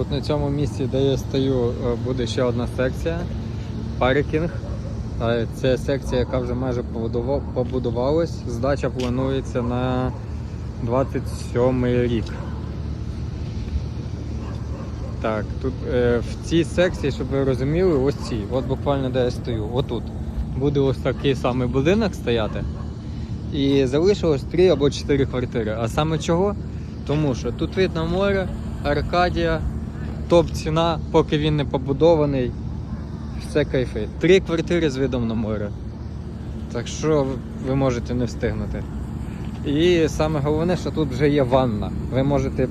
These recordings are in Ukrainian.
От на цьому місці, де я стою, е, буде ще одна секція паркінг. Е, Це секція, яка вже майже побудува- побудувалась. Здача планується на 27 рік. Так, тут е, в цій секції, щоб ви розуміли, ось ці, от буквально де я стою, отут. Буде ось такий самий будинок стояти. І залишилось 3 або 4 квартири. А саме чого? Тому що тут вид на море, Аркадія, топ ціна, поки він не побудований. Все кайфи. Три квартири з видом на море. Так що ви можете не встигнути. І саме головне, що тут вже є ванна. Ви можете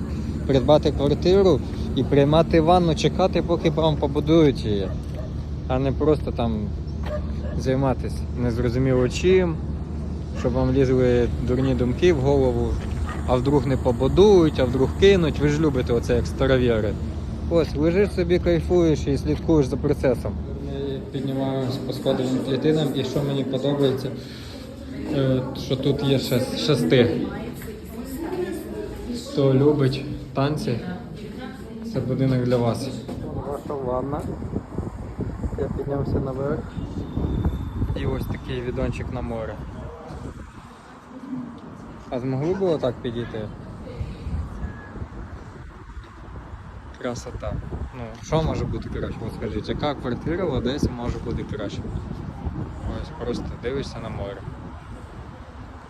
придбати квартиру і приймати ванну, чекати, поки вам побудують її, а не просто там займатися незрозуміло чим, щоб вам лізли дурні думки в голову, а вдруг не побудують, а вдруг кинуть. Ви ж любите оце як старовіри. Ось, лежиш собі, кайфуєш і слідкуєш за процесом. Ми піднімаємось по сходовим клітинам і що мені подобається, е, що тут є шести. Хто любить танці, це будинок для вас. Ваша ванна. Я піднявся наверх. І ось такий відончик на море. А змогли б отак підійти? Красота. Ну, що може бути краще? От скажіть, яка квартира в Одесі може бути краще? Ось просто дивишся на море.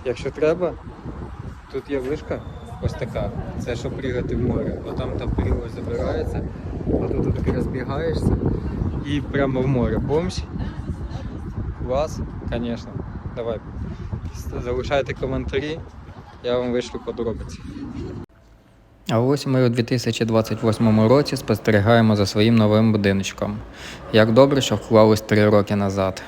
Якщо треба, тут є вишка, ось така. Це щоб пригати в море. Бо там та прилось забирається, а тут ти розбігаєшся і прямо в море. Бомж. Клас, звісно. Давай. Залишайте коментарі, я вам вишлю подробиці. А ось ми у 2028 році спостерігаємо за своїм новим будиночком. Як добре, що вклались три роки назад.